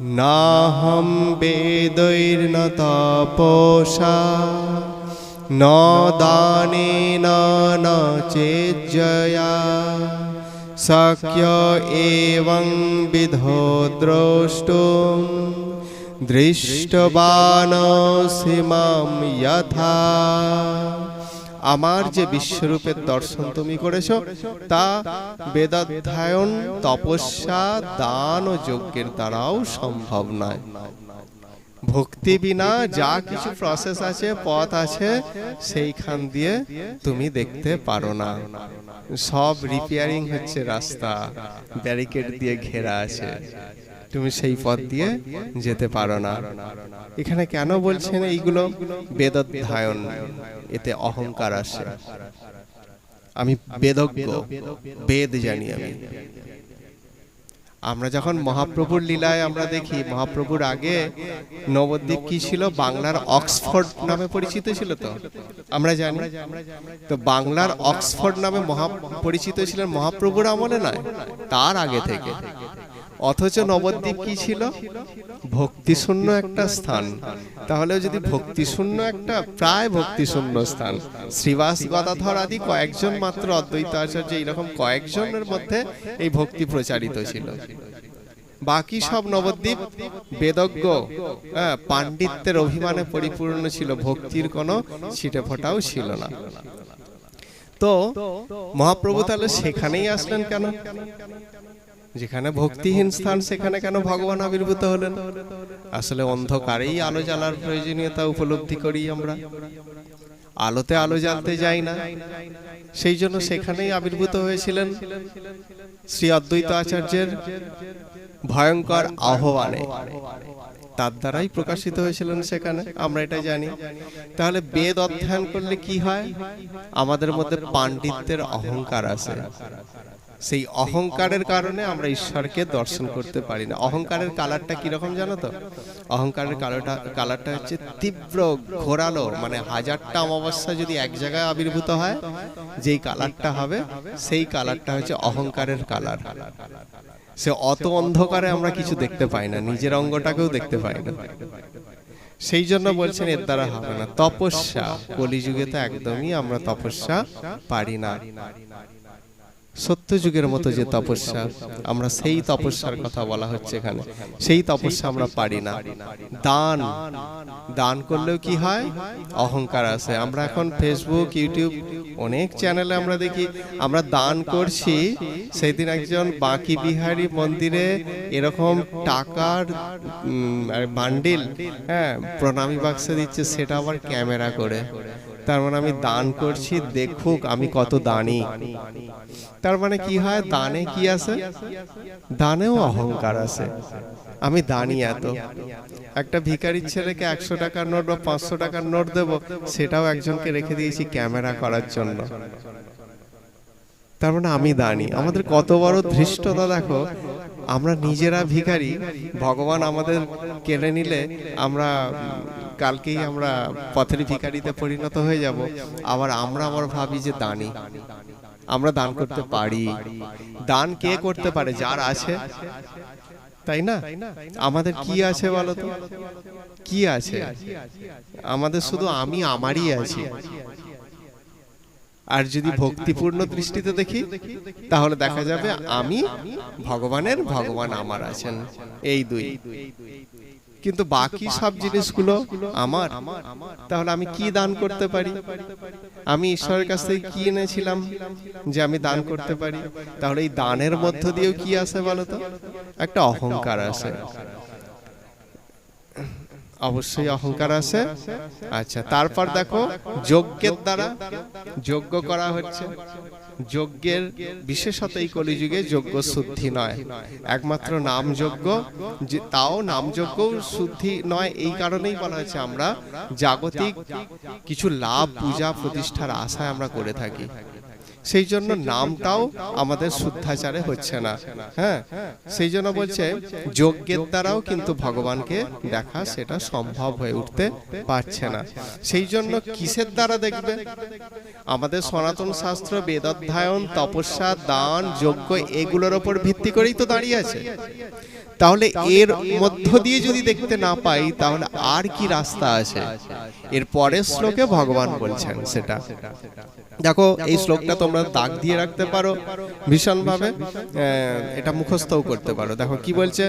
নাহম বেদৈর্ন তপসা ন দানেন ন চেজ্জয়া শক্য এবং বিধো দ্রষ্টুম দৃষ্টবান সীমাম যথা। আমার যে বিশ্বরূপের দর্শন তুমি করেছ তা বেদাধ্যায়ন তপস্যা দান ও যজ্ঞের দ্বারাও সম্ভব নয়। ভক্তি বিনা যা কিছু প্রসেস আছে পথ আছে সেইখান দিয়ে তুমি দেখতে পারো না। সব রিপেয়ারিং হচ্ছে রাস্তা। ব্যারিকেড দিয়ে ঘেরা আছে। তুমি সেই পথ দিয়ে যেতে পারো না। এখানে কেন বলছেন এইগুলো? বেদধ্যায়ন। এতে অহংকার আসে। আমি বেদজ্ঞ। বেদ জানি আমি। আমরা যখন মহাপ্রভুর লীলায় আমরা দেখি মহাপ্রভুর আগে নবদ্বীপ কি ছিল? বাংলার অক্সফোর্ড নামে পরিচিত ছিল তো। আমরা জানি। তো বাংলার অক্সফোর্ড নামে মহা পরিচিত ছিলেন মহাপ্রভুর আমলে নয় তার আগে থেকে। অথচ নবদ্বীপ কি ছিল? ভক্তিশূন্য একটা স্থান। তাহলে যদি ভক্তিশূন্য একটা প্রায় ভক্তিশূন্য স্থান শ্রীবাস গদাধর আদি কয়েকজন মাত্র অদ্বৈত আচার্য এইরকম কয়েকজনের মধ্যে এই ভক্তি প্রচারিত ছিল। বাকি সব নবদ্বীপ বেদজ্ঞ হ্যাঁ, পাণ্ডিত্যের অভিমানে পরিপূর্ণ ছিল ভক্তির কোনো ছিটে ফোটাও ছিল না। তো মহাপ্রভু তাহলে সেখানেই আসলেন কেন? যেখানে ভক্তিহীন স্থান, সেখানে কেন ভগবান আবির্ভূত হলেন? আসলে অন্ধকারেই আলো জ্বালার প্রয়োজনীয়তা উপলব্ধি করি আমরা। আলোতে আলো জ্বালতে যাই না। সেই জন্য সেখানেই আবির্ভূত হয়েছিলেন শ্রী অদ্বৈত আচার্যের ভয়ঙ্কর আহ্বানে। তার দ্বারাই প্রকাশিত হয়েছিলেন সেখানে, আমরা এটা জানি। তাহলে বেদ অধ্যয়ন করলে কি হয়? আমাদের মধ্যে পাণ্ডিত্যের অহংকার আছে। সেই অহংকারের কারণে আমরা ঈশ্বরকে দর্শন করতে পারি না। অহংকারের কালারটা কীরকম জানো তো? অহংকারের কালারটা কালারটা হচ্ছে তীব্র, ঘোরালো মানে হাজারটা অমাবস্যা যদি এক জায়গায় আবির্ভূত হয়, যেই কালারটা হবে, সেই কালারটা হচ্ছে অহংকারের কালার। সে অত অন্ধকারে আমরা কিছু দেখতে পাই না। নিজের অঙ্গটাকেও দেখতে পাই না সেই জন্য বলছেন এর দ্বারা হবে না। তপস্যা। কলিযুগে তো একদমই আমরা তপস্যা পারি না। সত্য যুগের মতো যে তপস্যা আমরা সেই তপস্যার কথা বলা হচ্ছে এখানে। সেই তপস্যা আমরা পারি না। দান। দান। করলেও কি হয়? অহংকার আছে। আমরা এখন ফেসবুক ইউটিউব অনেক চ্যানেলে আমরা দেখি। আমরা দান করছি। সেদিন একজন বাঁকি বিহারি মন্দিরে এরকম টাকার বান্ডিল হ্যাঁ প্রণামী বাক্সে দিচ্ছে সেটা আবার ক্যামেরা করে। তার মানে আমি দান করছি দেখুক আমি কত দানি। তার মানে কি হয়? দানে কি আছে? দানেও অহংকার আছে। আমি দানি এত। একটা ভিখারির ছেলেকে একশো টাকার নোট বা পাঁচশো টাকার নোট দেব সেটাও একজনকে রেখে দিয়েছি ক্যামেরা করার জন্য। তার মানে আমি দানি। আমাদের কত বড় ধৃষ্টতা দেখো আমরা নিজেরা ভিখারি ভগবান আমাদের কেড়ে নিলে আমরা কালকেই আমরা পথের ভিখারিতে পরিণত হয়ে যাব। আবার আমরা আবার ভাবি যে দানি। আমরা দান করতে পারি। দান কে করতে পারে? যার আছে। তাই না? আমাদের কি আছে বলো তো? কি আছে? আমাদের শুধু আমি, আমারই আছি। আর যদি ভক্তিপূর্ণ দৃষ্টিতে দেখি, তাহলে দেখা যাবে আমি ভগবানের ভগবান আমার আছেন। এই দুই। কিন্তু বাকি সব জিনিসগুলো আমার। তাহলে আমি কি দান করতে পারি? আমি ঈশ্বরের কাছ থেকে কি এনেছিলাম যে আমি দান করতে পারি? তাহলে এই দানের মধ্য দিয়েও কি আছে বলতো একটা অহংকার আছে। অবশ্যই অহংকার আছে। আচ্ছা তারপর দেখো যজ্ঞের দ্বারা যজ্ঞ করা হচ্ছে। যজ্ঞের বিশেষত এই কলিযুগে যজ্ঞ শুদ্ধি নয়। একমাত্র নাম যজ্ঞ তাও নাম যজ্ঞ শুদ্ধি নয়, এই কারণেই বলা হয়েছে আমরা জাগতিক কিছু লাভ, পূজা, প্রতিষ্ঠার আশায় আমরা করে থাকি। সেই জন্য নামটাও আমাদের শুদ্ধাচারে হচ্ছে না। হ্যাঁ? সেই জন্য বলছে যজ্ঞের দ্বারাও কিন্তু ভগবানকে দেখা সেটা সম্ভব হয়ে উঠতে পারছে না। সেই জন্য কিসের দ্বারা দেখবে আমাদের সনাতন শাস্ত্র বেদাধ্যায়ন তপস্যা দান যজ্ঞ এগুলোর ওপর ভিত্তি করেই তো দাঁড়িয়ে আছে। তাহলে এর মধ্য দিয়ে যদি দেখতে না পাই তাহলে আর কি রাস্তা আছে? এর পরের শ্লোকে ভগবান বলছেন সেটা। দেখো এই শ্লোকটা তোমরা দাগ দিয়ে রাখতে পারো ভীষণভাবে এটা মুখস্থও করতে পারো। দেখো কি বলছে?